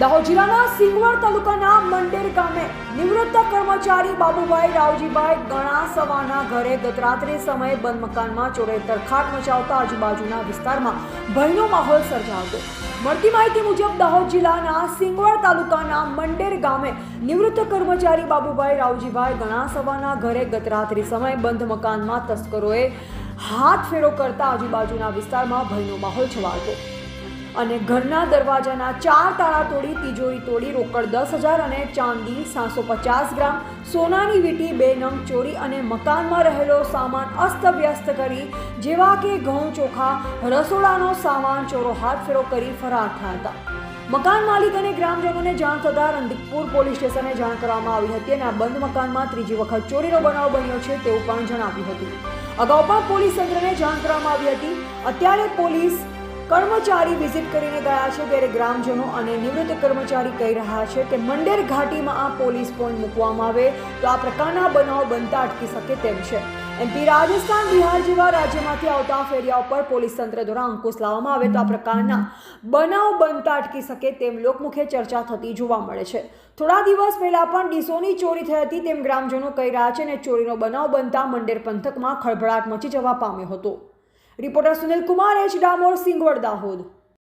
દાહોદ જિલ્લાના સિંગવડ તાલુકાના મંડેર ગામે નિવૃત્ત કર્મચારી બાબુભાઈ રાવજીભાઈ ગણા સવાના ઘરે ગતરાત્રે સમયે બંધ મકાનમાં ચોરે તરખાટ મચાવતા આજુબાજુના વિસ્તારમાં ભયનો માહોલ સર્જાયો. મળતી માહિતી મુજબ દાહોદ જિલ્લાના સિંગવડ તાલુકાના મંડેર ગામે નિવૃત્ત કર્મચારી બાબુભાઈ રાવજીભાઈ ગણા સવાના ઘરે ગતરાત્રિ સમયે બંધ મકાનમાં તસ્કરોએ હાથ ફેરો કરતા આજુબાજુના વિસ્તારમાં ભયનો માહોલ છવાયો. અને ઘરના દરવાજાના ચાર તાળા તોડી તિજોરી તોડી રોકડ દસ હજાર અને ચાંદી સાતસો પચાસ ગ્રામ સોનાની વીંટી, બે નંગ ચોરી અને મકાનમાં રહેલો સામાન અસ્તવ્યસ્ત કરી, જેવા કે ઘઉં ચોખા, રસોડાનો સામાન, ચોરો હાથ ફેરો કરી ફરાર થયા હતા. મકાન માલિક અને ગ્રામજનોને જાણ થતાં રંદીપુર પોલીસ સ્ટેશને જાણ કરવામાં આવી હતી અને આ બંધ મકાનમાં ત્રીજી વખત ચોરીનો બનાવ બન્યો છે તેવું પણ જણાવ્યું હતું. અગાઉ પણ પોલીસ તંત્રને જાણ કરવામાં આવી હતી. અત્યારે પોલીસ કર્મચારી વિઝિટ કરીને ગયા છે ત્યારે ગ્રામજનો અને નિવૃત્ત કર્મચારી કહી રહ્યા છે કે મંડેર ઘાટીમાં આ પોલીસ પોઈન્ટ મૂકવામાં આવે તો આ પ્રકારના બનાવ બનતા અટકી શકે તેમ છે. એમપી રાજસ્થાન બિહાર જેવા રાજ્યમાંથી આવતા ફેરિયા ઉપર પોલીસ તંત્ર દ્વારા અંકુશ લાવવામાં આવે તો આ પ્રકારના બનાવ બનતા અટકી શકે તેમ લોકમુખે ચર્ચા થતી જોવા મળે છે. થોડા દિવસ પહેલાં પણ ડીસોની ચોરી થઈ હતી તેમ ગ્રામજનો કહી રહ્યા છે અને ચોરીનો બનાવ બનતા મંડેર પંથકમાં ખળભળાટ મચી જવા પામ્યો હતો. Reporter Sunil Kumar H Damor Singvad Dahod.